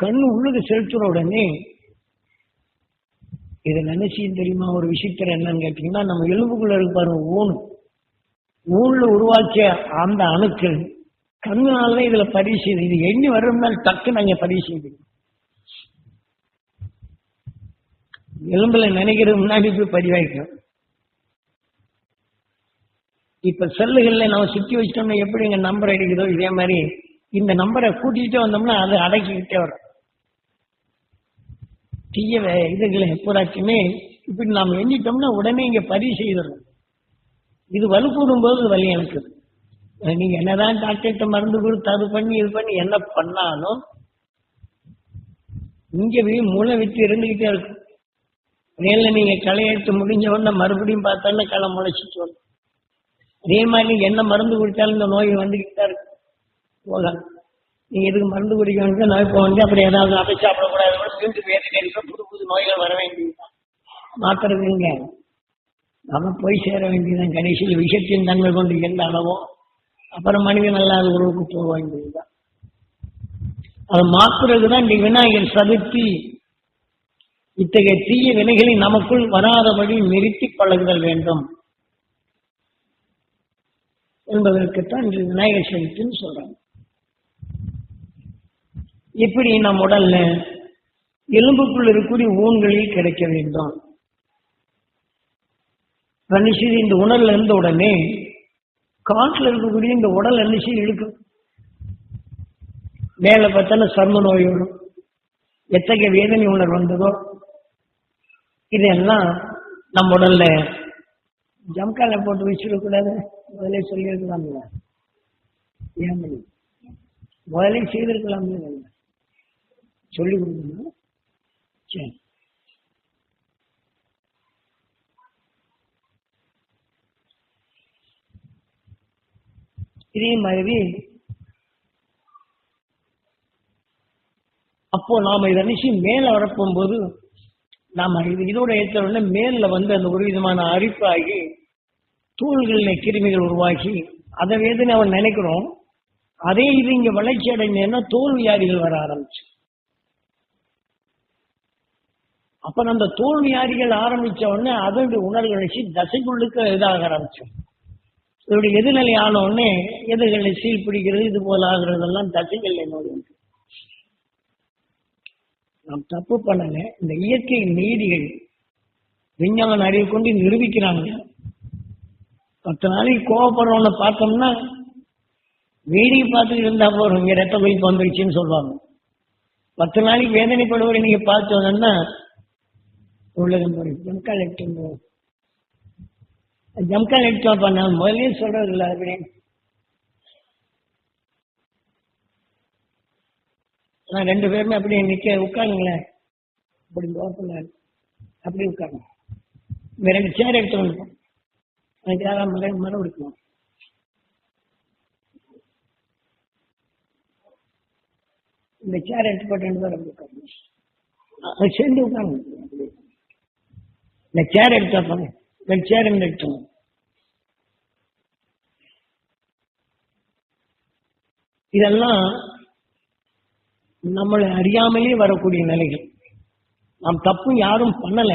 கண்ணு உள்ளுக்கு செலுத்துற உடனே இதை நினைச்சியும் தெரியுமா? ஒரு விசித்திரம் என்னன்னு கேட்டீங்கன்னா நம்ம எலும்புக்குள்ள இருக்கு பாருங்க ஊன். ஊன்ல உருவாக்கிய அந்த அணுக்கள் கண்ணுனால இதுல பதிவு இது எண்ணி வர்றதுனால டக்கு நாங்க பதிவு செய்து. எலும்புல நினைக்கிறது முன்னாடி போய் பதிவாய்க்கும் இப்ப செல்லுகள்ல நம்ம சுத்தி வச்சிட்டோம்னா எப்படி எங்க நம்பர் அடிக்குதோ இதே மாதிரி இந்த நம்பரை கூட்டிகிட்டே வந்தோம்னா அது அடக்கிக்கிட்டே வரும். தீய இதுகளை எப்போதாச்சுமே இப்படி நாம் எண்ணிட்டோம்னா உடனே இங்க பதிவு செய்திடணும் இது வலுக்கூடும் போது வலி எனக்கு நீங்க என்னதான் டாக்டர்கிட்ட மருந்து கொடுத்து அது பண்ணி இது பண்ணி என்ன பண்ணாலும் இங்க மூளை விட்டு இருந்துகிட்டே இருக்கும். மேல நீங்க களை எடுத்து முடிஞ்ச உடனே மறுபடியும் பார்த்தாலும் களை முளைச்சிட்டு வரும். அதே மாதிரி நீங்க என்ன மருந்து கொடுத்தாலும் இந்த நோய் வந்துகிட்டு தான் இருக்கும். போகலாம் நீங்க எதுக்கு மருந்து குடிக்கணும் நோய் போக வேண்டிய அப்புறம் ஏதாவது அதை சாப்பிடக்கூடாது கூட மீண்டும் வேறு நேரம் புது புது நோய்கள் வர வேண்டியதுதான். மாத்துறதுங்க நம்ம போய் சேர வேண்டியதுதான். கடைசியில் விஷத்தின் தன்மை கொண்டு எந்த அளவோ அப்புறம் மனிதன் அல்லாத உறவுக்கு போக வேண்டியதுதான். அதை மாத்திரதுதான் இந்த விநாயகர் சதுர்த்தி. இத்தகைய தீய வினைகளை நமக்குள் வராதபடி நிறுத்தி பழகுதல் வேண்டும். என்பதற்குத்தான் இன்று விநாயகர் சதுர்த்தின்னு சொல்றாங்க. இப்படி நம் உடல்ல எலும்புக்குள் இருக்கக்கூடிய ஊன்களில் கிடைக்க வேண்டும். கணிசது இந்த உணர்ல இருந்த உடனே காட்டில் இருக்கக்கூடிய இந்த உடல் அன்னிச்சு இழுக்கும்? மேல பார்த்தால சர்ம நோய் வரும். எத்தகைய வேதனை உணர்வு வந்ததோ? இதெல்லாம் நம்ம உடல்ல ஜம்கால போட்டு வச்சிடக்கூடாது. முதலே சொல்லியிருக்கலாம்ல. ஏன் பண்ணி? முதலே செய்திருக்கலாம்ல. சொல்லி கொடுக்கணும்? சரி. இதே மாதிரி அப்போ நாம இதை நினைச்சு மேல வரப்போகும்போது நாம இது இதோட ஏற்ற உடனே மேல வந்து அந்த ஒரு விதமான அரிப்பாகி தூள்கள்ல கிருமிகள் உருவாகி அதை வேதனை அவன் நினைக்கிறோம். அதே இது இங்க வளர்ச்சி அடைஞ்சேன்னா தோல் வியாதிகள் வர ஆரம்பிச்சு. அப்ப அந்த தோல்நியாதிகள் ஆரம்பிச்ச உடனே அதனுடைய உணர்வு வச்சு தசைக்குள்ளுக்கு இதாக ஆரம்பிச்சோம். இதோடைய எதிர்நிலை ஆன உடனே எதிர்களை சீல் பிடிக்கிறது இது போல ஆகுறதெல்லாம் தசைகள் நோய் நாம் தப்பு பண்ணல இந்த இயற்கை நீதிகள் விஞ்ஞான அறிவு கொண்டு நிரூபிக்கிறாங்க. பத்து நாளைக்கு கோவப்படுறவனை பார்த்தோம்னா வீடியோ பார்த்துட்டு இருந்தா போறோம் இங்க ரத்த கொதிப்பு வந்துருச்சுன்னு சொல்லுவாங்க. பத்து நாளைக்கு வேதனைப்படுவரை நீங்க பார்த்து உலகம் ஜம்கால் எடுத்து ஜம்கால் எடுத்து நான் முதலே சொல்றது இல்லை அப்படின்னு நான் ரெண்டு பேருமே அப்படியே நிக்க உட்காருங்களேன். அப்படி ஓப்பன் அப்படி உட்காருங்க இந்த ரெண்டு சேர் எடுத்து வந்து எனக்கு யாராவது மரம் மரம் எடுக்கணும் இந்த சேர் எடுத்து போட்டு ரெண்டு பேரும் அப்படி உட்காருங்க. சேர்ந்து உட்காருங்க. அப்படி. இந்த சேர் எடுத்தா போங்க இந்த சேர் இருந்து எடுத்துங்க இதெல்லாம் நம்மளை அறியாமலே வரக்கூடிய நிலைகள். நாம் தப்பு யாரும் பண்ணல.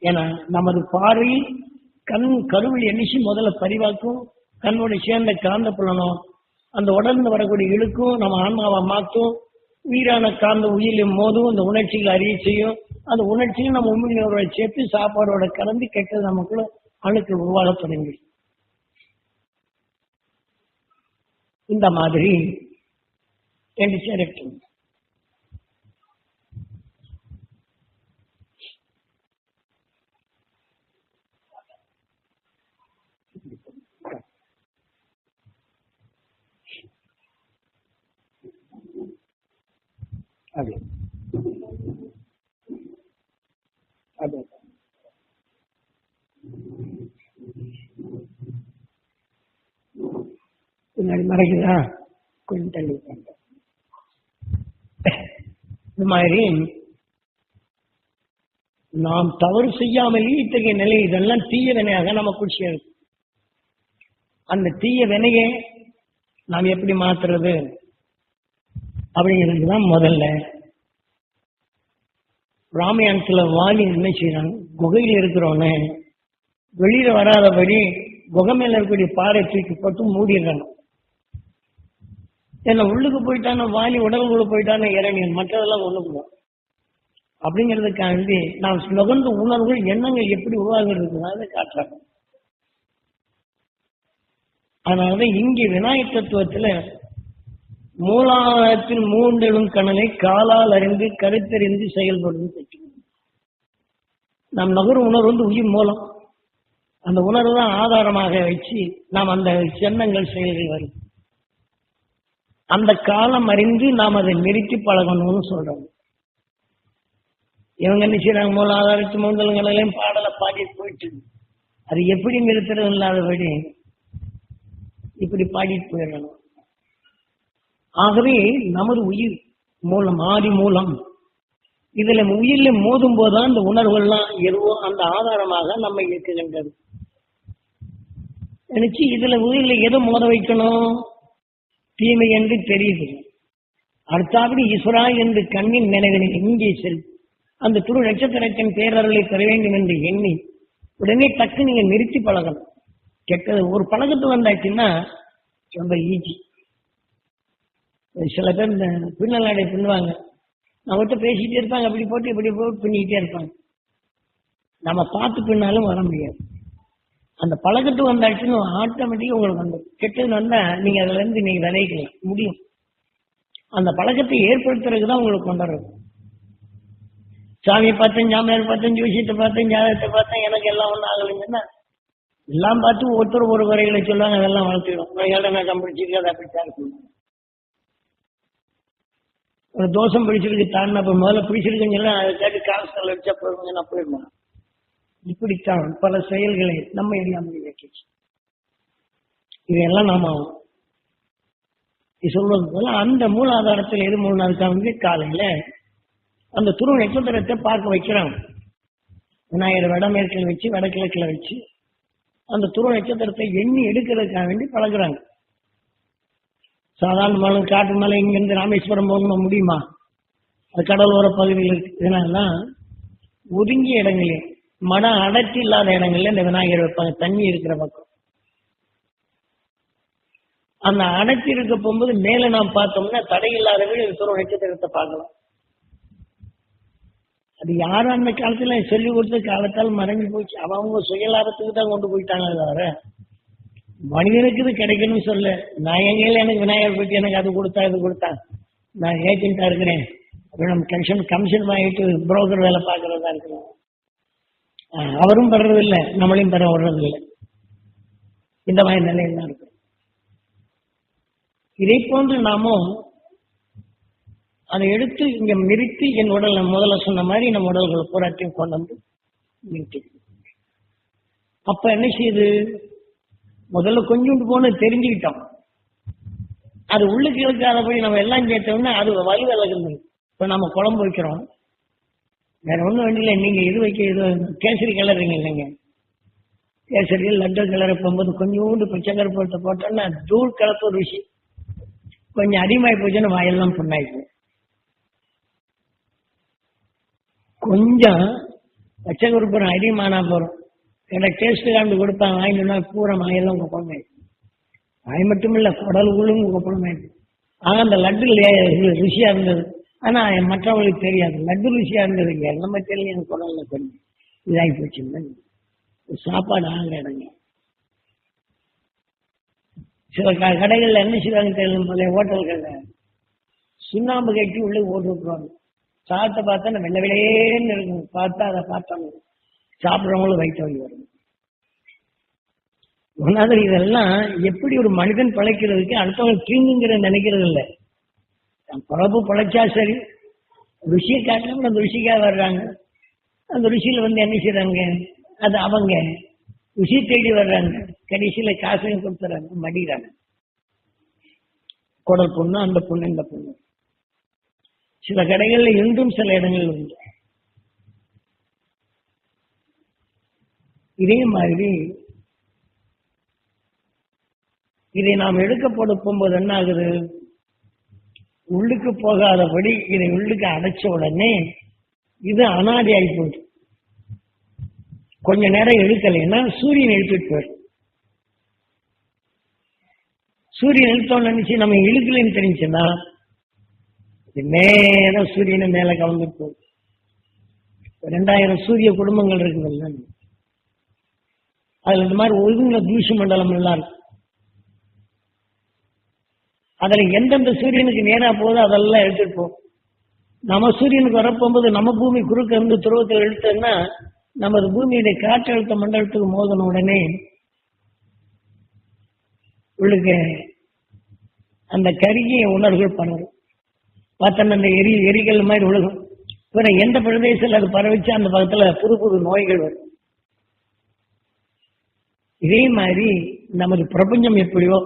ஏன்னா நமது பார்வை கண் கருவில் எண்ணிச்சு முதல்ல பரிவாக்கும் கண்ணோட சேர்ந்த காந்த புலனும் அந்த உடல்ல வரக்கூடிய இழுக்கும் நம்ம ஆன்மாவை மாற்றும் உயிரான காந்த உயிரிலும் மோதும் அந்த உணர்ச்சிகளை அறிய செய்யும். அந்த உணர்ச்சியை நம்ம உண்மையோட சேர்த்து சாப்பாடோட கலந்து கெட்டது நமக்குள்ள அணுக்கள் உருவாக தொடங்கி. இந்த மாதிரி என்று சேர் எடுத்துங்க அது பின்னாடி மறைக்குதா கொஞ்சம் தள்ளி இந்த மாதிரி நாம் தவறு செய்யாமலே இத்தகைய நிலை இதெல்லாம் தீய வினையாக நமக்குள் சேரும் அந்த தீய வினையை நாம் எப்படி மாத்துறது அப்படிங்கிறது தான் முதல்ல. ராமாயணத்துல வாலி என்ன செய்யறாங்க குகையில் இருக்கிறவனே வெளியில வராதபடி குகை மேல இருக்கக்கூடிய பாறை தூக்கி போட்டு மூடிடுறாங்க என்ன உள்ளுக்கு போயிட்டான வாலி உடலுக்குள்ள போயிட்டான இறங்கியன் மற்றதெல்லாம் ஒண்ணுக்குவோம் அப்படிங்கிறதுக்காண்டி நாம் நுகர்ந்த உணர்வுகள் எண்ணங்கள் எப்படி உருவாகிறது காட்டுறாங்க. அதனாலதான் இங்கே விநாயகர் தத்துவத்துல மூலாதாரத்தில் மூன்றெழும் கணனை காலால் அறிந்து கருத்தறிந்து செயல்படும் நம் நகரும் உணர்வு வந்து உயிர் மூலம். அந்த உணர்வு தான் ஆதாரமாக வச்சு நாம் அந்த எண்ணங்கள் செயல்கள் வரும். அந்த காலம் அறிந்து நாம் அதை நிறுத்தி பழகணும்னு சொல்றோம். இவங்க என்ன செய்யறாங்க மூலாதாரத்து மூந்தல்களையும் பாடலை பாடி போயிட்டு அது எப்படி நிறுத்துறது இல்லாதபடி இப்படி பாடிட்டு போயிடணும். ஆகவே நமது உயிர் மூலம் ஆதி மூலம் இதுல உயிர்ல மோதும் போதுதான் இந்த உணர்வுகள்லாம் எதுவோ அந்த ஆதாரமாக நம்ம இயக்குகின்றது நினைச்சு இதுல உயிர்ல எதை மோத வைக்கணும்? தீமை என்று தெரியுது. அடுத்தாபடி ஈஸ்வரா என்று கண்ணின் நினைவினை இங்கே செல்? அந்த துரு நட்சத்திரத்தின் பேரர்களை பெற வேண்டும் என்று எண்ணி உடனே டக்கு நீங்க நிறுத்தி பழகணும். கெட்டது ஒரு பழக்கத்து வந்தாச்சுன்னா ரொம்ப ஈஸி சில பேர் இந்த பின்னலாடை பின்னுவாங்க. நம்மகிட்ட பேசிட்டே இருப்பாங்க அப்படி போட்டு இப்படி போட்டு பின்னிக்கிட்டே இருப்பாங்க. நம்ம பார்த்து பின்னாலும் வர முடியாது. அந்த பழக்கத்து வந்தாச்சுன்னு ஆட்டோமேட்டிக்கா உங்களுக்கு வந்து கெட்டது வந்தா நீங்க அதுல இருந்து நீங்க விளைவிக்கலாம் முடியும். அந்த பழக்கத்தை ஏற்படுத்துறதுக்கு தான் உங்களுக்கு கொண்டாடுறது சாமியை பார்த்தேன் ஜாமியார் பார்த்தேன் ஜோசியத்தை பார்த்தேன் ஜாதகத்தை பார்த்தேன் எனக்கு எல்லாம் ஒன்றும் ஆகலைங்கன்னா எல்லாம் பார்த்து ஒருத்தர் ஒரு குறைகளை சொல்லுவாங்க அதெல்லாம் வளர்த்துடும் ஏழை நான் கம்பிடிச்சிருக்கு அதை அப்படித்தான் இருக்கும் ஒரு தோஷம் பிடிச்சிருக்கு தான் அப்ப முதல்ல பிடிச்சிருக்குன்னு சொல்லி அதை கேட்டு காசு அடிச்சா போயிருங்க நான் போயிருந்தேன் இப்படித்தான் பல செயல்களை நம்ம அறியாமல் இயக்கிச்சு. இதையெல்லாம் நாம இது சொல்வது போல அந்த மூலாதாரத்தில் எது மூணாவது வந்து காலையில அந்த துருவ நட்சத்திரத்தை பார்க்க வைக்கிறாங்க விநாயகர் வடமேற்கில் வச்சு வடகிழக்கில் வச்சு அந்த துருவ நட்சத்திரத்தை எண்ணி எடுக்கிறதுக்காக வேண்டி பழகுறாங்க. சாதாரண மலை காட்டு மலை இங்கிருந்து ராமேஸ்வரம் போகணும் முடியுமா? அது கடலோர பகுதியில் இருக்கு. ஒதுங்கிய இடங்களே மன அடர்த்தி இல்லாத இடங்கள்ல இந்த விநாயகர் வைப்பாங்க. தண்ணி இருக்கிற பக்கம். அந்த அடர்த்தி இருக்க போகும்போது மேல நாம் பார்த்தோம்னா தடை இல்லாத வீடு துருவ நட்சத்திரத்தை பார்க்கலாம். அது யாரும் அந்த காலத்துல சொல்லி கொடுத்த காலத்தால் மறைஞ்சு போச்சு. அவங்க சுயலாபத்துக்கு தான் கொண்டு போயிட்டாங்க தவிர மனிதனுக்கு இது கிடைக்கணும்னு சொல்ல நான் எங்கையில எனக்கு விநாயகர் பற்றி எனக்கு அது கொடுத்தா இது கொடுத்தா. நான் ஏஜென்டா இருக்கிறேன். நம்ம கமிஷன் கமிஷன் வாங்கிட்டு புரோக்கர் வேலை பார்க்கறதா இருக்கிறோம். அவரும் பெறது இல்லை நம்மளையும் பெற விடுறது இல்லை இந்த மாதிரி நிலையில தான் இருக்கு இதை போன்று நாமும் அதை எடுத்து இங்க நிறுத்தி என் உடல் முதல்ல சொன்ன மாதிரி நம்ம உடல்கள் போராட்டியும் கொண்டு வந்து நிறுத்தி அப்ப என்ன செய்யுது? முதல்ல கொஞ்சோண்டு போன தெரிஞ்சுக்கிட்டோம். அது உள்ளுக்கு இழுக்காதபடி நம்ம எல்லாம் கேட்டோம்னா அது வலி விலகுது இப்ப நம்ம குழம்பு வைக்கிறோம். வேற ஒண்ணும் வேண்டிய நீங்க இது வைக்க இது கேசரி கிளறீங்க இல்லைங்க. கேசரி லட்டு கிளற போகும்போது கொஞ்சோண்டு பச்சை போட்டு போட்டோம்னா தூள் கலப்பு ருசி கொஞ்சம் அதிகமாகி போச்சுன்னா வாயெல்லாம் புண்ணாயிக்கும் கொஞ்சம் பச்சை குறுப்புறம் அதிகமானா போறோம். எனக்கு டேஸ்ட் காண்டு கொடுப்பாங்க. வாங்கினா பூரா வாயெல்லாம் குழப்பமே வாய் மட்டும் இல்லை குடல் உள்ளும் குழப்பமே ஆனால் அந்த லட்டு ருசியாக இருந்தது. ஆனால் மற்றவங்களுக்கு தெரியாது. லட்டு ருசியாக இருந்தது. இங்கே எல்லாம் தெரியல எனக்கு குடலில் தெரியும். இதாகி போச்சு. சாப்பாடு ஆகிற இடங்க. சில க- கடைகள்ல என்ன செய்வாங்க தெரியும் போல ஹோட்டல்களில் சுண்ணாம்பு கட்டி உள்ளே ஓட்டு விட்டுருவாங்க. சாப்பிட்ட பார்த்தா நம்ம வெள்ளை வெளியேன்னு இருக்கும். பார்த்தா அதை பார்த்தோம் சாப்பிட்றவங்களும் வயிற்று வாங்கி வரும் ஒன்னாவது இதெல்லாம் எப்படி ஒரு மனிதன் பிழைக்கிறதுக்கு அடுத்தவங்க தீங்குங்கிற நினைக்கிறது இல்லை. தன் பழைச்சா சரி. ருசியை காட்டிலும் அந்த ருசிக்காக வர்றாங்க. அந்த ருஷியில் வந்து என்ன செய்யறாங்க அது அவங்க ருசி தேடி வர்றாங்க. கடைசியில காசையும் கொடுத்துறாங்க மடிக்கிறாங்க. குடல் பொண்ணு அந்த பொண்ணு இந்த பொண்ணு. சில கடைகள்ல இன்றும் சில இடங்கள் உண்டு. இதே மாதிரி இதை நாம் எடுக்க போட போகும்போது என்ன ஆகுது உள்ளுக்கு போகாதபடி இதை உள்ளுக்கு அடைச்ச உடனே இது அனாதி ஆகி போயிடும் கொஞ்ச நேரம் இழுக்கலைன்னா சூரியன் இழுத்துட்டு போயிடும். சூரியன் இழுத்தோன்னு நினைச்சு நம்ம இழுக்கலைன்னு தெரிஞ்சுன்னா இது நேரம் சூரியனை மேல கவர்ந்துட்டு போகும் ரெண்டாயிரம் சூரிய குடும்பங்கள் இருக்குதுல்ல. அதுல இந்த மாதிரி ஒழுங்குல தூசி மண்டலம் எல்லாம். அதுல எந்தெந்த சூரியனுக்கு நேரா போகுதோ அதெல்லாம் எடுத்துருப்போம் நம்ம சூரியனுக்கு வரப்போகும்போது நம்ம பூமி குறுக்க இருந்து துருவத்தில் இழுத்தோம்னா நமது பூமியுடைய காற்றழுத்த மண்டலத்துக்கு மோதின உடனே உள்ளுக்கு அந்த கருகிய உணர்வுகள் பரவும். பார்த்தோன்னா அந்த எரி எரிகள் மாதிரி உலகம் இவரை எந்த பிரதேசத்தில் அது பரவிச்சு அந்த பக்கத்துல புது புது நோய்கள் வரும். இதே மாதிரி நமது பிரபஞ்சம் எப்படியோ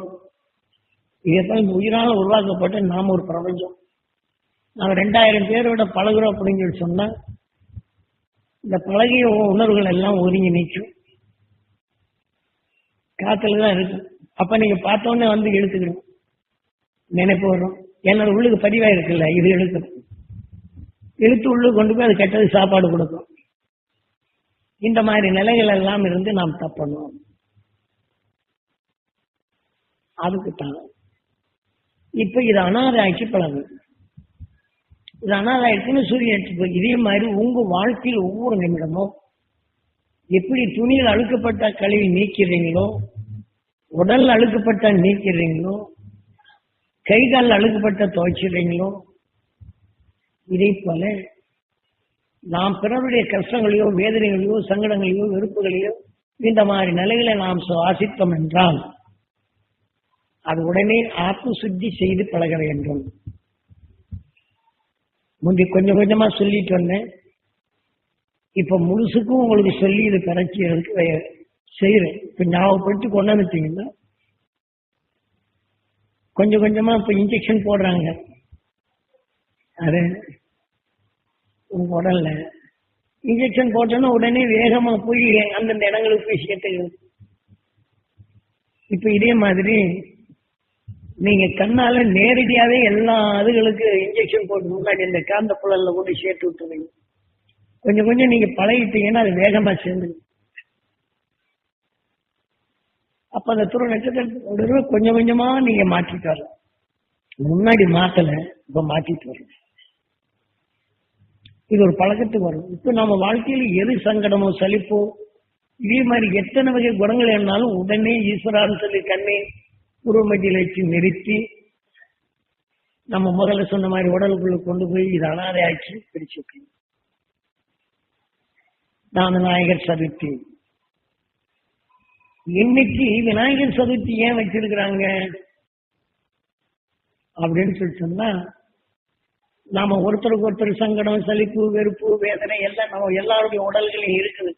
இதைத்தான் இந்த உயிரால உருவாக்கப்பட்ட நாம ஒரு பிரபஞ்சம். நாம ரெண்டாயிரம் பேரோட பழகுறோம் அப்படின்னு சொல்லி சொன்னால் இந்த பழகிய உணர்வுகள் எல்லாம் ஒதுங்கி நிற்கும். காத்துல தான் இருக்கும். அப்ப நீங்க பார்த்தோன்னே வந்து இழுத்துக்கணும் நினைப்பு வரும் என்னோட உள்ளுக்கு பதிவா இருக்குல்ல இது இழுக்கணும் இழுத்து உள்ளுக்கு கொண்டு போய் அது கெட்டது சாப்பாடு கொடுக்கும். இந்த மாதிரி நிலைகள் எல்லாம் இருந்து நாம் தப்பணும். அதுக்கு தான் இப்ப இது அனாதாய்க்கு பழகு இது அனாதாயத்துன்னு சூரியன் எடுத்து போய் இதே மாதிரி உங்க வாழ்க்கையில் ஒவ்வொரு நிமிடமும் எப்படி துணியில் அழுக்கப்பட்ட கழிவு நீக்கிறீங்களோ உடல் அழுக்கப்பட்ட நீக்கிறீங்களோ கை கால் அழுக்கப்பட்ட துவைச்சிடுறீங்களோ இதே போல நாம் பிறருடைய கஷ்டங்களையோ வேதனைகளையோ சங்கடங்களையோ வெறுப்புகளையோ இந்த மாதிரி நிலைகளை நாம் சுவாசித்தோம் என்றால் அது உடனே ஆத்ம சுத்தி செய்து பழக வேண்டும். முந்தி கொஞ்சம் கொஞ்சமா சொல்லிட்டு வந்தேன். இப்ப முழுசுக்கும் உங்களுக்கு சொல்லி இது கரைச்சி செய்யறேன் இப்ப ஞாபகப்படுத்தி கொண்டாந்துட்டீங்கன்னா கொஞ்சம் கொஞ்சமா இப்ப இன்ஜெக்ஷன் போடுறாங்க. அது உங்க உடல்ல. இன்ஜெக்ஷன் போட்டோன்னா உடனே வேகமா போய் அந்தந்த இடங்களுக்கு போய் சேர்த்துக்கிறது இப்ப இதே மாதிரி நீங்க கண்ணால நேரடியாவே எல்லா அதுகளுக்கு இன்ஜெக்ஷன் போட்டு முன்னாடி இந்த காந்த புழல்ல கொண்டு சேர்த்து விட்டுருவீங்க. கொஞ்சம் கொஞ்சம் நீங்க பழகிட்டீங்கன்னா அது வேகமா சேர்ந்து அப்ப அந்த துறை நட்சத்திரத்தோட கொஞ்சம் கொஞ்சமா நீங்க மாற்றிட்டு வரலாம். முன்னாடி மாத்தல இப்ப மாற்றிட்டு வரலாம். இது ஒரு பழக்கத்துக்கு வரும். இப்ப நம்ம வாழ்க்கையில எது சங்கடமோ சலிப்போ இதே மாதிரி எத்தனை வகை குணங்கள் இருந்தாலும் உடனே ஈஸ்வரான்னு சொல்லி கண்ணே உருவமத்தியில் வச்சு நிறுத்தி நம்ம முதல்ல சொன்ன மாதிரி உடலுக்குள்ள கொண்டு போய் இது அனாதை ஆக்கி பிரிச்சு நான் விநாயகர் சதுர்த்தி. இன்னைக்கு விநாயகர் சதுர்த்தி ஏன் வச்சிருக்கிறாங்க? அப்படின்னு சொல்லி சொன்னா நாம ஒருத்தருக்கு ஒருத்தர் சங்கடம் சலிப்பு வெறுப்பு வேதனை எல்லாம் நம்ம எல்லாருடைய உடல்களையும் இருக்குது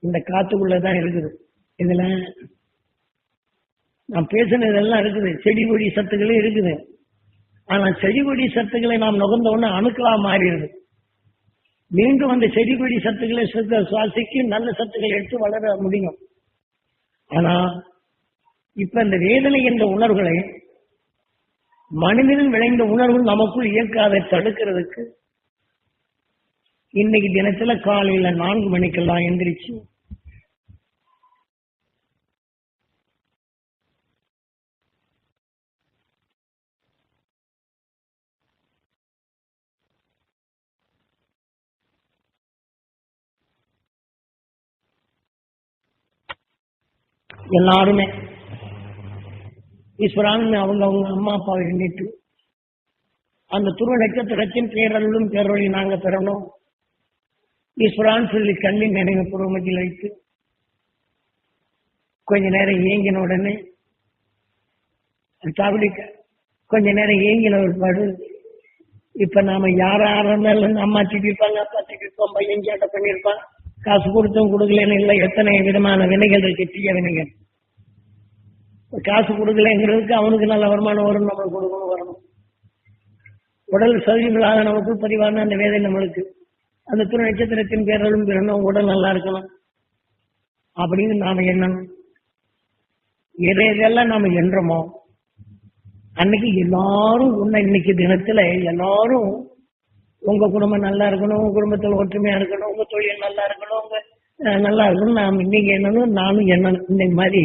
இந்த காத்துக்குள்ளதான் இருக்குது. இதுல நான் பேசினதெல்லாம் இருக்குது. செடி கொடி சத்துக்களே இருக்குது. ஆனா செடி கொடி சத்துக்களை நாம் நுகர்ந்த உடனே அணுக்களா மாறிடுது. மீண்டும் அந்த செடி கொடி சத்துக்களை சுத்த சுவாசிக்கு நல்ல சத்துக்களை எடுத்து வளர முடியும். ஆனா இப்ப இந்த வேதனை என்ற உணர்வுகளை மனிதனில் விளைந்த உணர்வு நமக்குள் இயக்காதை தடுக்கிறதுக்கு இன்னைக்கு தினத்துல காலையில நான்கு மணிக்கெல்லாம் எந்திரிச்சு எல்லாருமே. ஈஸ்வரான்னு அவங்க அவங்க அம்மா அப்பாவை எண்ணிட்டு அந்த துருவ நட்சத்திரத்தின் பேரலும் பேரொழி நாங்க பெறணும். ஈஸ்வரான்னு சொல்லி கண்ணின் நினைவு புறமத்தில் வைத்து கொஞ்ச நேரம் ஏங்கின உடனே தவிடி கொஞ்ச நேரம் ஏங்கின ஒரு பாடு இப்ப நாம யார் இருந்தாலும் அம்மா திட்டிருப்பாங்க அப்பா திட்டிருப்போம் பையன் சேட்டை பண்ணிருப்பான் காசு கொடுத்தும் கொடுக்கலன்னு இல்லை எத்தனை விதமான வினைகள் இருக்கு தீய வினைகள். காசு கொடுக்கலங்கிறதுக்கு அவனுக்கு நல்ல வருமானம் வரும் நம்மளுக்கு கொடுக்கணும் வரணும். உடல் சதிகளாக நமக்கு பதிவான அந்த வேதை நம்மளுக்கு. அந்த துணை நட்சத்திரத்தின் பேரலும் பிறனும் உடல் நல்லா இருக்கணும். அப்படின்னு நாம எண்ணணும். எதை எதெல்லாம் நாம எண்றோமோ அன்னைக்கு எல்லாரும் உன்னை இன்னைக்கு தினத்துல எல்லாரும் உங்க குடும்பம் நல்லா இருக்கணும் உங்க குடும்பத்தில் ஒற்றுமையா இருக்கணும் உங்க தொழில் நல்லா இருக்கணும் உங்க நல்லா இருக்கணும் நாம் நீங்க என்னணும் நானும் என்ன இந்த மாதிரி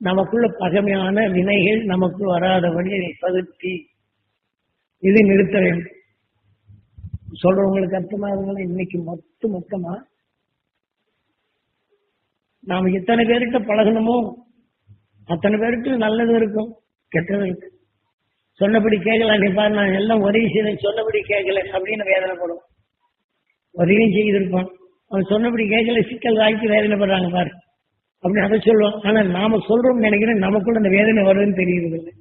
நமக்குள்ள பகமையான வினைகள் நமக்கு வராதபடி அதை பகுத்தி இது நிறுத்த வேண்டும். சொல்றவங்களுக்கு அர்த்தமாகுங்களா இன்னைக்கு மொத்த மொத்தமா நாம் எத்தனை பேருக்கு பழகணுமோ அத்தனை பேருக்கு நல்லது இருக்கும் கெட்டது இருக்கும். சொன்னபடி கேட்கல நீ பாரு நான் எல்லாம் உதவி செய்தேன் சொன்னபடி கேட்கல அப்படின்னு வேதனைப்படும் உதவியும் செய்திருப்பான் அவன் சொன்னபடி கேட்கல சிக்கல் ஆக்கி வேதனைப்படுறாங்க பாரு. அப்படி அதை சொல்லுவான். ஆனா நாம சொல்றோம்னு நினைக்கிறேன் நமக்குள்ள அந்த வேதனை வருதுன்னு தெரியுது இல்லை.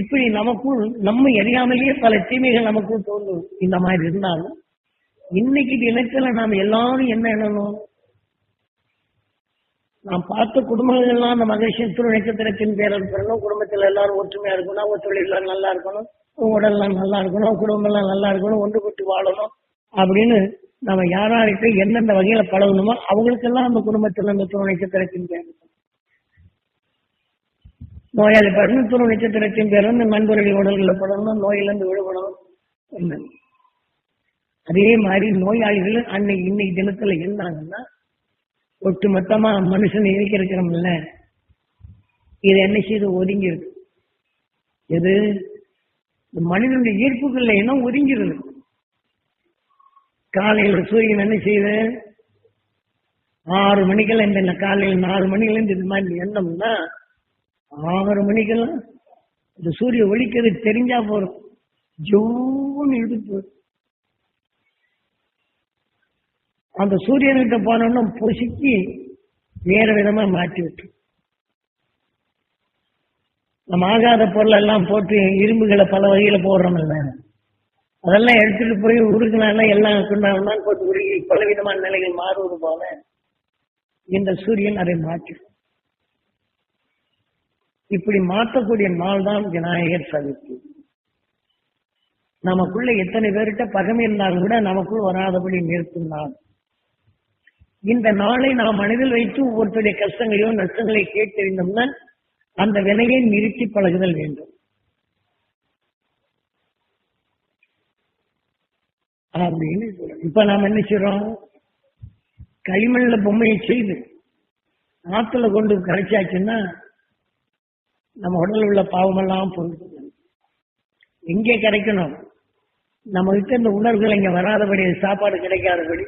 இப்படி நமக்குள் நம்ம அறியாமலேயே பல தீமைகள் நமக்குள் தோன்றும். இந்த மாதிரி இருந்தாலும் இன்னைக்கு தினத்துல நாம எல்லாரும் என்ன எண்ணணும்? நாம் பார்த்த குடும்பங்கள் எல்லாம் அந்த மகிழ்ச்சியத்துற நட்சத்திரத்தின் பேரல் பெறணும் குடும்பத்துல எல்லாரும் ஒற்றுமையா இருக்கணும். அவங்க தொழில் எல்லாம் நல்லா இருக்கணும். உங்க உடல்லாம் நல்லா இருக்கணும். குடும்பம் எல்லாம் நல்லா இருக்கணும். ஒன்று கூட்டி வாழணும் அப்படின்னு நம்ம யாராருக்கு எந்தெந்த வகையில பழகணுமோ அவங்களுக்கெல்லாம் அந்த குடும்பத்துல அந்த துணை நட்சத்திரத்தின் பேர் நோயாளி படணும் துணை நட்சத்திரத்தின் பேர் வந்து நண்பர்கள் உடல்களில் படணும் நோயிலிருந்து விடுபடணும் அதே மாதிரி நோயாளிகள் அன்னைக்கு இன்னைக்கு தினத்துல இருந்தாங்கன்னா ஒட்டு மொத்தமா மனுஷன் இருக்கிறோம்ல. இது என்ன செய்து? ஒதுங்கி இருக்கு எது? இந்த மனிதனுடைய ஈர்ப்புகள்ல என்ன ஒதுங்கிருது? காலையில சூரியன் என்ன செய்யுது ஆறு மணிக்கெல்லாம் இந்த காலையில் ஆறு மணிக்கெல்லாம் இந்த மாதிரி எண்ணம்னா ஆறு மணிக்கெல்லாம் இந்த சூரிய ஒளிக்கிறது தெரிஞ்சா போறோம் ஜோன்னு இழுத்து அந்த சூரியன்கிட்ட போனோம்னா பொசுக்கி வேற விதமா மாற்றி விட்டு. நம்ம ஆகாத பொருள் எல்லாம் போட்டு இரும்புகளை பல வகையில போடுறோம் அதெல்லாம் எடுத்துட்டு போய் உருக்குனால எல்லாம் கொண்டாடுனா போட்டு உருகி பல விதமான நிலைகள் மாறுவது போல இந்த சூரியன் அதை மாற்றும் இப்படி மாற்றக்கூடிய நாள் தான் விநாயகர் சதுர்த்தி. நமக்குள்ள எத்தனை பேர்கிட்ட பகமை இருந்தாலும் கூட நமக்குள் வராதபடி நிறுத்தும் நாள். இந்த நாளை நாம் மனதில் வைத்து ஒவ்வொருத்தருடைய கஷ்டங்களையோ நஷ்டங்களை கேட்டறிந்தோம்னா அந்த வினையை நிறுத்தி பழகுதல் வேண்டும். அப்படின்னு சொல்றோம். இப்ப நாம் என்ன செய்யறோம் களிமண்ல பொம்மையை செய்து ஆத்துல கொண்டு கரைச்சாச்சுன்னா நம்ம உடல் உள்ள பாவமெல்லாம் பொருள் எங்கே கிடைக்கணும் நம்ம கிட்ட இந்த உணர்வுகள் இங்க வராதபடி சாப்பாடு கிடைக்காதபடி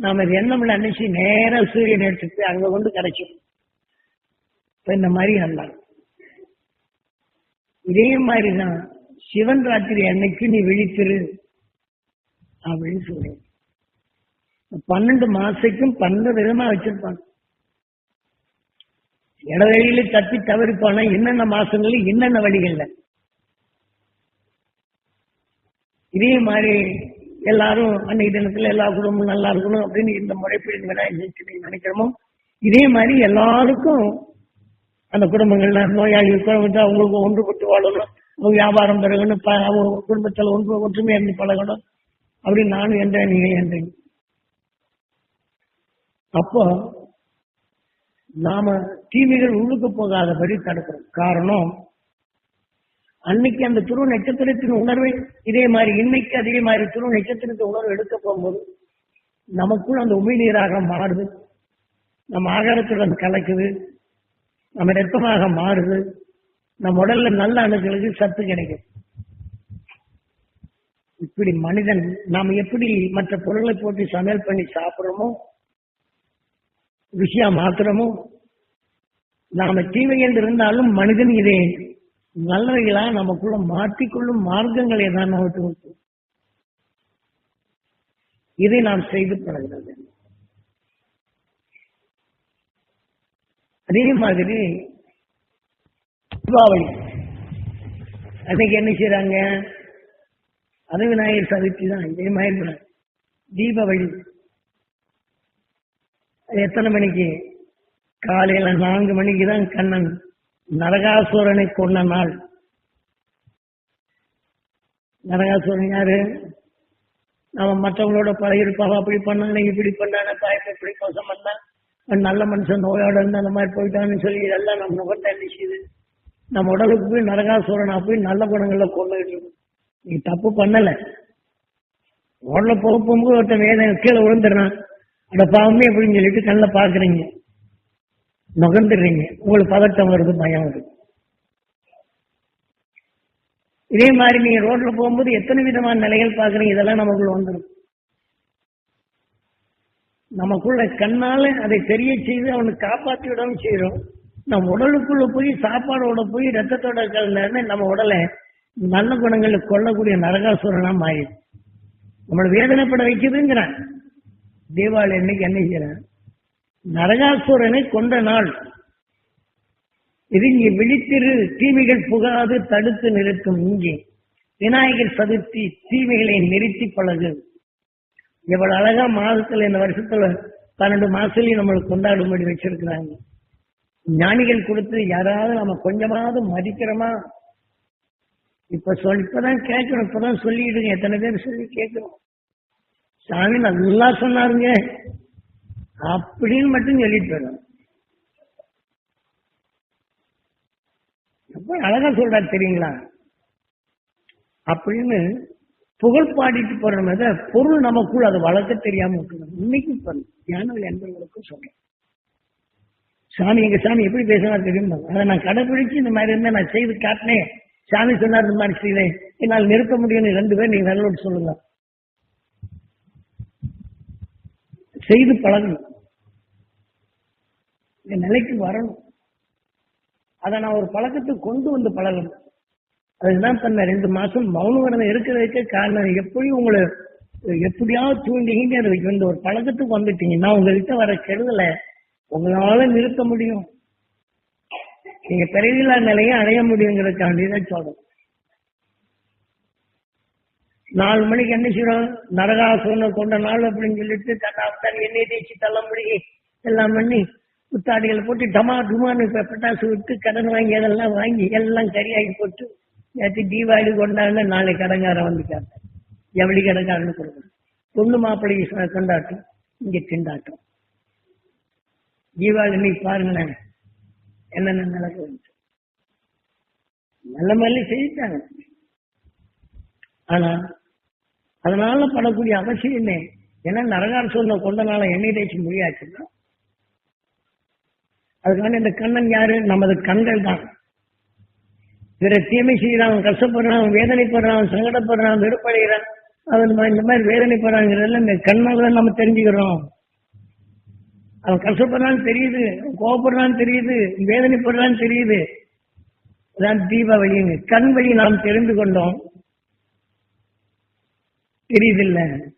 நாம இது எண்ணம்ல அன்னைக்கு நேரா சூரியன் எடுத்துட்டு அங்க கொண்டு கிடைக்கும் இப்ப இந்த மாதிரி நல்லா இதே மாதிரிதான் சிவன் ராத்திரி அன்னைக்கு நீ விழித்திரு அப்படின்னு சொல்றேன். பன்னெண்டு மாசைக்கும் பன்னெண்டு விதமா வச்சிருப்பாங்க. இடவெளியில தப்பி தவறிப்பானா என்னென்ன மாசங்கள்ல என்னென்ன வழிகள்ல? இதே மாதிரி எல்லாரும் அன்னைக்கு தினத்துல எல்லா குடும்பமும் நல்லா இருக்கணும் அப்படின்னு இந்த முறைப்படி விநாயகர் நினைக்கிறோமோ? இதே மாதிரி எல்லாருக்கும் அந்த குடும்பங்கள்ல நோயாளிகள் குடும்பத்தை அவங்களுக்கு ஒன்றுபட்டு வாழணும் அவங்க வியாபாரம் பெறகணும் ப- அவங்க குடும்பத்தில் ஒன்று ஒற்றுமையா இருந்து பழகணும் அப்படின்னு நானும் என்றேன் நீங்க அப்போ நாம தீமைகள் உள்ளுக்கு போகாதபடி தடுக்கிறோம் காரணம் அன்னைக்கு அந்த துருவ நட்சத்திரத்தின் உணர்வை இதே மாதிரி இன்னைக்கு அதே மாதிரி துருவ நட்சத்திரத்தின் உணர்வு எடுக்க போகும்போது நமக்குள் அந்த உமிழ்நீராக மாறுது. நம்ம ஆகாரத்துடன் கலக்குது. நம்ம ரத்தமாக மாறுது. நம்ம உடல்ல நல்ல அணுக்களுக்கு சத்து கிடைக்கும் இப்படி மனிதன் நாம் எப்படி மற்ற பொருளை போட்டு சமையல் பண்ணி சாப்பிடுறோமோ ருசியா மாத்திரமோ நாம தீவையில் இருந்தாலும் மனிதன் இதை நல்லவைகளா நமக்குள்ள மாற்றிக்கொள்ளும் மார்க்கங்களை தான் நமக்கு இதை நாம் செய்து பழகிறது அதே மாதிரி தீபாவளி அன்னைக்கு என்ன செய்யறாங்க அது விநாயகர் சதுர்த்தி தான். இதே மாதிரி தீபாவளி. எத்தனை மணிக்கு? காலையில நான்கு மணிக்கு தான் கண்ணன் நரகாசுரனை கொண்ட நாள் நரகாசுரன் யாரு? நம்ம மற்றவங்களோட பழகிருப்பாங்க அப்படி பண்ணாங்க இப்படி பண்ணாங்க தாய்ப்பு இப்படி மோசம் பண்ணான் நல்ல மனுஷன் நோயோட இருந்து அந்த மாதிரி போயிட்டான்னு சொல்லி இதெல்லாம் நம்ம முகத்தை என்ன நம்ம உடலுக்கு போய் நரகாசுரன் போய் நல்ல குணங்களை கொண்டுகிட்டு இருக்கும் நீ தப்பு பண்ணல. உடல போக போகும்போது ஒருத்தன் வேதனை கீழே விழுந்துடுறான். அட பாவமே அப்படின்னு சொல்லிட்டு கண்ணில் பாக்குறீங்க நுகர்ந்துடுறீங்க உங்களுக்கு பதட்டம் வருது பயம் வருது. இதே மாதிரி நீங்க ரோட்ல போகும்போது எத்தனை விதமான நிலைகள் பாக்குறீங்க இதெல்லாம் நமக்குள்ள வந்துடும். நமக்குள்ள கண்ணால அதை தெரிய செய்து அவனுக்கு காப்பாற்றி விடவும் செய்யறோம் நம்ம உடலுக்குள்ள போய் சாப்பாடோட போய் ரத்தத்தோட கலந்த நம்ம உடலை நல்ல குணங்களை கொள்ளக்கூடிய நரகாசுரனா மாறிடும் நம்மளை வேதனைப்பட வைக்குதுங்கிறான். தீபாவளி அன்னைக்கு என்ன செய்யறான் நரகாசுரனை கொண்ட நாள். இது இங்கே விழித்திரு தீமைகள் புகாது தடுத்து நிறுத்தும் இங்கே. விநாயகர் சதுர்த்தி தீமைகளை நிறுத்தி பழகு. எவ்வளவு அழகா மாதத்துல இந்த வருஷத்துல பன்னெண்டு மாசத்துலயும் நம்மளுக்கு கொண்டாடும்படி வச்சிருக்கிறாங்க. ஞானிகள் கொடுத்து யாராவது நம்ம கொஞ்சமாவது மதிக்கிறோமா? இப்ப சொல் இப்பதான் கேட்கணும் இப்பதான் சொல்லிடுங்க. எத்தனை பேர் சொல்லி கேட்கணும்? சாமி நல்லா சொன்னாருங்க. அப்படின்னு மட்டும் சொல்லிட்டு வரோம். ரொம்ப அழகா சொல்றாரு தெரியுங்களா? அப்படின்னு புகழ் பாடிட்டு போறோம். பொருள் நமக்குள் அதை வளர்க்க தெரியாம இருக்கணும் இன்னைக்கும் பண்ணு தியானவில் என்பவர்களுக்கும் சொல்றேன். சாமி எங்க சாமி எப்படி பேசினா தெரியுமா? அதை நான் கடைபிடிச்சு இந்த மாதிரி இருந்தா நான் செய்து காட்டினேன். சாமி சொன்னார் இந்த மாதிரி செய்தேன் என்னால் நிறுத்த முடியும்னு ரெண்டு பேர் நீங்க நல்லோடு சொல்லுங்க. செய்து பழகணும். இந்த நிலைக்கு வரணும். அதை நான் ஒரு பழக்கத்துக்கு கொண்டு வந்து பழகணும். அதுதான் பண்ண ரெண்டு மாசம் மௌன விரதம் இருக்கிறதுக்கு காரணம். எப்படி உங்களை எப்படியாவது தூண்டிங்க வந்து ஒரு பழக்கத்துக்கு வந்துட்டீங்கன்னா உங்ககிட்ட வர கெடுதலை உங்களால நிறுத்த முடியும். நீங்க பிறவில்லா நிலையை அடைய முடியுங்கிறதுக்காண்டிதான் தான் நாலு மணிக்கு என்ன செய்யறோம் நரகாசுரனை கொண்ட நாள் அப்படின்னு சொல்லிட்டு தன்னாப்தான் எண்ணெய் தேய்ச்சி தள்ளும்படி எல்லாம் பண்ணி புத்தாடிகளை போட்டு டமா டுமான்னு பட்டாசு விட்டு கடன் வாங்கி அதெல்லாம் வாங்கி எல்லாம் சரியாகி போட்டு நேற்று தீபாவளி கொண்டாடுன நாளை கடங்காரன் வந்துட்டாங்க எவளி கடங்காரன்னு கொடுக்கணும். பொண்ணு மாப்பிள்ளை கொண்டாட்டம். இங்க திண்டாட்டம். தீபாவளி இன்னைக்கு பாருங்களேன். என்னென்ன நடக்குது? நல்ல மாதிரி செய்யிட்டாங்க. ஆனா அதனால படக்கூடிய அவசியம். என்ன ஏன்னா நரகார் சொன்ன கொண்ட நாள எண்ணெய் தேய்ச்சி முடியாச்சுன்னா அதுக்கான இந்த கண்ணன் யாரு? நமது கண்கள் தான். பிற தீமை செய்யறான் கஷ்டப்படுறான் வேதனைப்படுறான் சங்கடப்படுறான் வெறுப்படைகிறான். அவன் இந்த மாதிரி வேதனைப்படுறாங்கிறதுல இந்த கண்ணால தான் நம்ம தெரிஞ்சுக்கிறோம். அவன் கஷ்டப்படுறான்னு தெரியுது கோவப்படுறான்னு தெரியுது வேதனைப்படுறான்னு தெரியுது. அதான் தீபாவளிங்க கண் வழி நாம் தெரிந்து கொண்டோம். தெரியுதில்ல.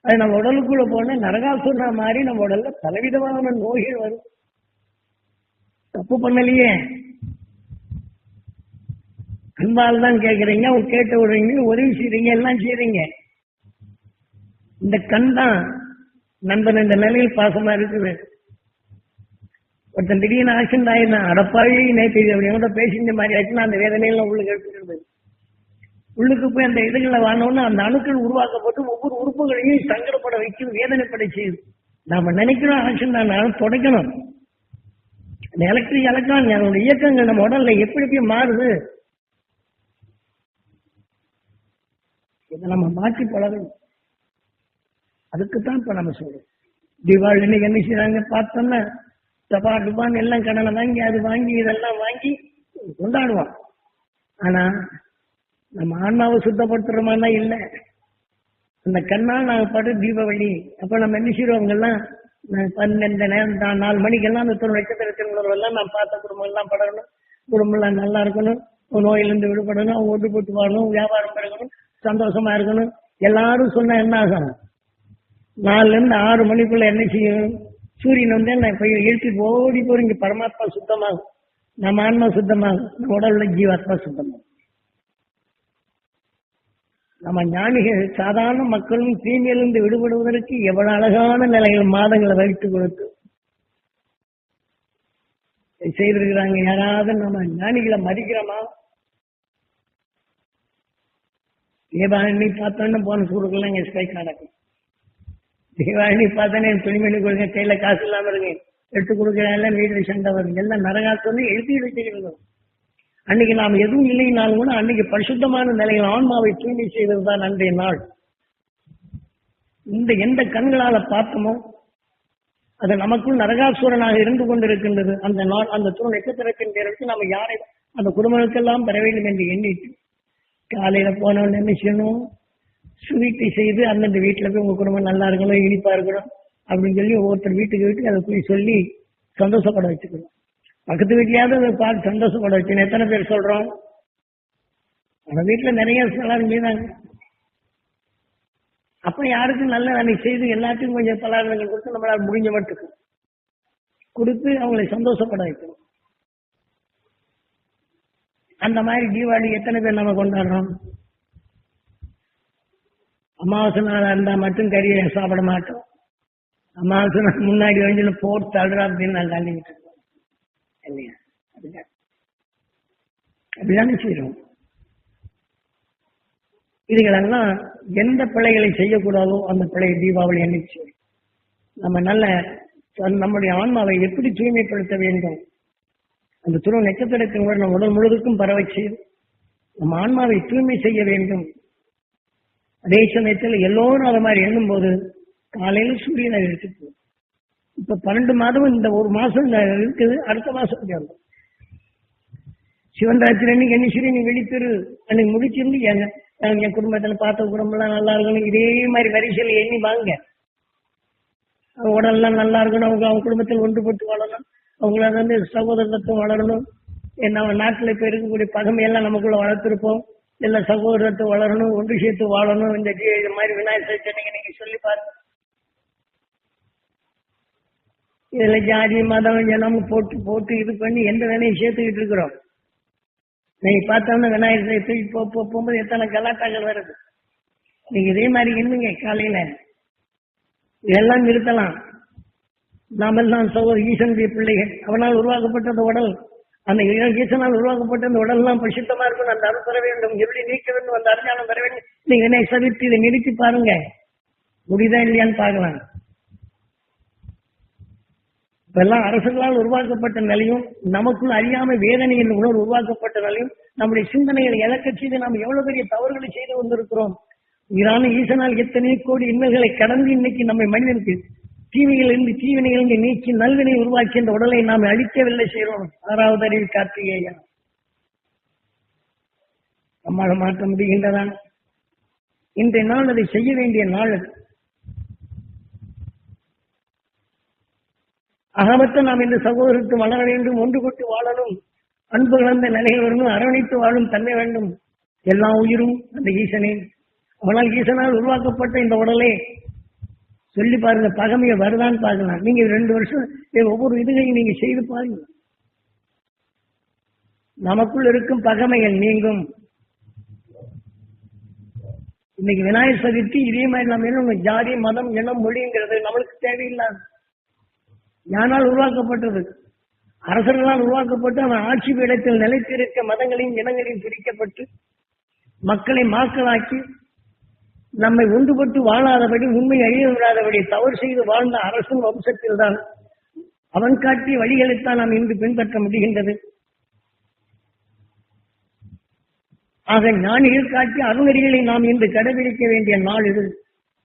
அது நம்ம உடலுக்குள்ள போன நரகாசுன்ற மாதிரி நம்ம உடல்ல பலவிதமான நோய்கள் வரும். தப்பு பண்ணலையே. அன்பால் தான் கேக்குறீங்க அவங்க கேட்ட விடுறீங்க உதவி செய்றீங்க எல்லாம் செய்றீங்க. இந்த கண் தான் நண்பன் இந்த நிலையில் பாசமா இருக்குது. ஒருத்தன் திடீர்னு ஆக்சிடென்ட் ஆயிருந்தான் அடப்பாவே நேற்று கூட பேசின மாதிரி ஆச்சுன்னா அந்த வேதனையெல்லாம் உள்ளுக்கு எடுத்துக்கிறது. உள்ளுக்கு போய் அந்த இதுகளை வாங்கினோம்னா அந்த அணுக்கள் உருவாக்கப்பட்டு ஒவ்வொரு உறுப்புகளையும் சங்கடப்பட வைக்கும் வேதனைப்பட செய்யுது நாம நினைக்கிறோம் ஆக்சிடென்ட் ஆனாலும் தொடக்கணும். இந்த எலக்ட்ரிக் எலக்ட்ரான் அதோட இயக்கங்கள் நம்ம உடல்ல எப்படி எப்படி மாறுது? இதை நம்ம மாற்றி பழகணும் அதுக்குத்தான் இப்ப நம்ம சொல்றோம். தீபாவளி இன்னைக்கு என்ன செய்யறாங்க பார்த்தோம்னா டபா டுபான்னு எல்லாம் கடனை வாங்கி அது வாங்கி இதெல்லாம் வாங்கி கொண்டாடுவான் ஆனா நம்ம ஆன்மாவை சுத்தப்படுத்துறோமானா இல்ல. அந்த கண்ணால் நாங்கள் பாட்டு தீபாவளி. அப்ப நம்ம என்ன செய்யறோம் எல்லாம் பன்னெண்டு நேரம் தான் நாலு மணிக்கெல்லாம் அந்த தொழில் நட்சத்திரத்தின் எல்லாம் நான் பார்த்த குடும்பம் எல்லாம் படணும் குடும்பம் எல்லாம் நல்லா இருக்கணும். நோயிலிருந்து விடுபடணும் அவங்க ஒட்டு போட்டு வாழணும் வியாபாரம் பெருகணும் சந்தோஷமா இருக்கணும். எல்லாரும் சொன்னா என்ன ஆகும் நாலுல இருந்து ஆறு மணிக்குள்ள என்ன செய்யணும்? சூரியன் வந்து நான் இப்போ இழுத்துட்டு ஓடி போறீங்க பரமாத்மா சுத்தமாகும். நம்ம ஆன்மா சுத்தமாகும். உடல்ல ஜீவாத்மா சுத்தமாகும். நம்ம ஞானிகள் சாதாரண மக்களும் தீமையிலிருந்து விடுபடுவதற்கு எவ்வளவு அழகான நிலைகள் மாதங்களை வைத்து கொடுத்து. செய்திருக்கிறாங்க. யாராவது நம்ம ஞானிகளை மதிக்கிறோமா? தீபாவளி பார்த்தோன்னு போன சூடுக்கெல்லாம் இங்க ஸ்ட்ரைக் நடக்கும். தீபாவளி பார்த்தோன்னே துணிமணி கொடுங்க கையில காசு இல்லாம இருக்கு எடுத்து கொடுக்குறேன் எல்லாம் வீடு சண்டை வரும். எல்லாம் நரகாசம் எழுதி வச்சுக்கிறோம் அன்னைக்கு நாம் எதுவும் இல்லைனாலும் கூட அன்னைக்கு பரிசுத்தமான நிலையில் ஆன்மாவை தூய்மை செய்ததுதான் அன்றைய நாள். இந்த எந்த கண்களால பார்த்தோமோ அது நமக்குள் நரகாசுரனாக இருந்து கொண்டிருக்கின்றது. அந்த நாள் அந்த துணை நட்சத்திரத்தின் பேருக்கு நம்ம யாரை அந்த குடும்பங்களுக்கெல்லாம் பெற வேண்டும் என்று எண்ணிட்டு காலையில போனவன் என்ன செய்யணும்? ஸ்வீட்டை செய்து அந்தந்த வீட்டுல போய் உங்க குடும்பம் நல்லா இருக்கணும் இனிப்பா இருக்கணும் அப்படின்னு சொல்லி ஒவ்வொருத்தர் வீட்டுக்கு வீட்டுக்கு அதை போய் சொல்லி சந்தோஷப்பட வச்சுக்கணும். பக்கத்து வீட்லயாவது அதை பார்த்து சந்தோஷப்பட வச்சுக்கணும் எத்தனை பேர் சொல்றோம்? நம்ம வீட்டுல நிறைய எல்லாரும் செய்தாங்க அப்ப யாருக்கும் நல்ல வேலை செய்து எல்லாத்துக்கும் கொஞ்சம் பலகாரங்கள் கொடுத்து நம்மளால முடிஞ்ச மட்டுக்கு கொடுத்து அவங்களை சந்தோஷப்பட வைக்கணும். அந்த மாதிரி தீபாவளி எத்தனை பேர் நம்ம கொண்டாடுறோம்? அமாவாசை நாளா இருந்தா மட்டும் கறியை சாப்பிட மாட்டோம். அமாவாசை முன்னாடி வந்து போட்டு தள்ளுறா அப்படின்னு நான் தள்ளிக்கிட்டு இல்லையா அப்படிதான் அப்படிதானே செய்யறோம் இதுகளெல்லாம் எந்த பிள்ளைகளை செய்யக்கூடாதோ அந்த பிள்ளையை தீபாவளி அன்னைக்கு நம்ம நல்ல நம்முடைய ஆன்மாவை எப்படி தூய்மைப்படுத்த வேண்டும் அந்த துணை நட்சத்திரத்தின் கூட நம்ம உடல் முழுவதுக்கும் பரவ செய்யும் நம்ம ஆன்மாவை தூய்மை செய்ய வேண்டும் அதே சமயத்தில் எல்லோரும் அதை மாதிரி எண்ணும் போது காலையில் சூரியனை எடுத்துக்கு இப்ப பன்னெண்டு மாதம் இந்த ஒரு மாசம் இருக்குது அடுத்த மாசம் சேர்ந்தோம் சிவன் ராத்திரி அன்னைக்கு என்ன சரி நீ வெளித்திரு அன்னைக்கு முடிச்சிருந்து என் குடும்பத்துல பார்த்த குடும்பம்லாம் நல்லா இருக்கணும் இதே மாதிரி வரிசையில் எண்ணி வாங்க. உடல்லாம் நல்லா இருக்கணும் அவங்க அவங்க குடும்பத்தில் ஒன்றுபட்டு வாழணும் அவங்களால வந்து சகோதரத்துவம் வளரணும். நம்ம நாட்டில் இப்ப இருக்கக்கூடிய பகமையெல்லாம் நமக்குள்ள வளர்த்திருப்போம். எல்லா சகோதரத்தை வளரணும் ஒன்று சேர்த்து வாழணும் இந்த மாதிரி விநாயகர் சதுர்த்தி நீங்க சொல்லி பாருங்க இதுல ஜாதி மதம் ஜனம் போட்டு போட்டு இது பண்ணி எந்த வேலையும் சேர்த்துக்கிட்டு இருக்கிறோம். நீங்க பார்த்தோம்னா விநாயகர் தூக்கி போ போகும்போது எத்தனை கலாட்டாக்கள் வருது. நீங்க இதே மாதிரி என்னங்க காலையில. இதெல்லாம் நிறுத்தலாம். நாமெல்லாம் சகோதர ஈசனுடைய பிள்ளைகள். அவனால் உருவாக்கப்பட்ட அந்த உடல். அந்த ஈசனால் உருவாக்கப்பட்ட அந்த உடல் எல்லாம் பரிசுத்தமா இருக்கணும் அந்த அருள் பெற வேண்டும். எப்படி நீக்க வேண்டும்? அந்த அருஞானம் பெற வேண்டும்? நீங்க என்னை இதை நிறுத்தி பாருங்க. முடிதா இல்லையான்னு பார்க்கலாம். இப்பெல்லாம் அரசுகளால் உருவாக்கப்பட்ட நிலையும் நமக்குள் அறியாம வேதனை என்று உணர்வு உருவாக்கப்பட்ட நிலையும் நம்முடைய சிந்தனைகளை எதற்கு செய்து நாம் எவ்வளவு பெரிய தவறுகளை செய்து வந்திருக்கிறோம்? இதான ஈசனால் எத்தனை கோடி இன்னல்களை கடந்து இன்னைக்கு நம்மை மனிதனுக்கு தீமைகளிலிருந்து தீவினைகளிலிருந்து நீக்கி நல்வினை உருவாக்கி இந்த உடலை நாம் அழிக்கவில்லை செய்கிறோம். ஆறாவது அறிவு கார்த்திகேயா நம்மால் மாற்ற முடிகின்றதா? இன்றைய நாள் அதை செய்ய வேண்டிய நாள் அது. அகமத்த நாம் இந்த சகோதரத்து வளர வேண்டும் ஒன்று கொண்டு வாழணும் அன்பு கலந்த நிலையில் வரணும் அரவணைத்து வாழும் தன்மை வேண்டும். எல்லா உயிரும் அந்த ஈசனே. அவனால் ஈசனால் உருவாக்கப்பட்ட இந்த உடலே. சொல்லி பாருங்க பகமைய வருதான்னு பார்க்கலாம். நீங்க ரெண்டு வருஷம் ஒவ்வொரு இதுகையும் நீங்க செய்து பாருங்க. நமக்குள் இருக்கும் பகமைகள் நீங்கும். இன்னைக்கு விநாயகர் சதுர்த்தி இதே மாதிரி நம்ம என்ன ஜாதி மதம் இனம் மொழிங்கிறது நம்மளுக்கு தேவையில்லாது. யானால் உருவாக்கப்பட்டது? அரசர்களால் உருவாக்கப்பட்டு அவன் ஆட்சி பீடத்தில் நிலைத்திருக்க மதங்களையும் இனங்களையும் பிரிக்கப்பட்டு மக்களை மாக்களாக்கி நம்மை ஒன்றுபட்டு வாழாதபடி உண்மை அழிய விடாதபடி தவறு செய்து வாழ்ந்த அரசும் வம்சத்தில் தான் அவன் காட்டிய வழிகளைத்தான் நாம் இன்று பின்பற்ற முடிகின்றது. ஆக ஞானிகள் காட்டிய அருணறிகளை நாம் இன்று கடைபிடிக்க வேண்டிய நாள் இது.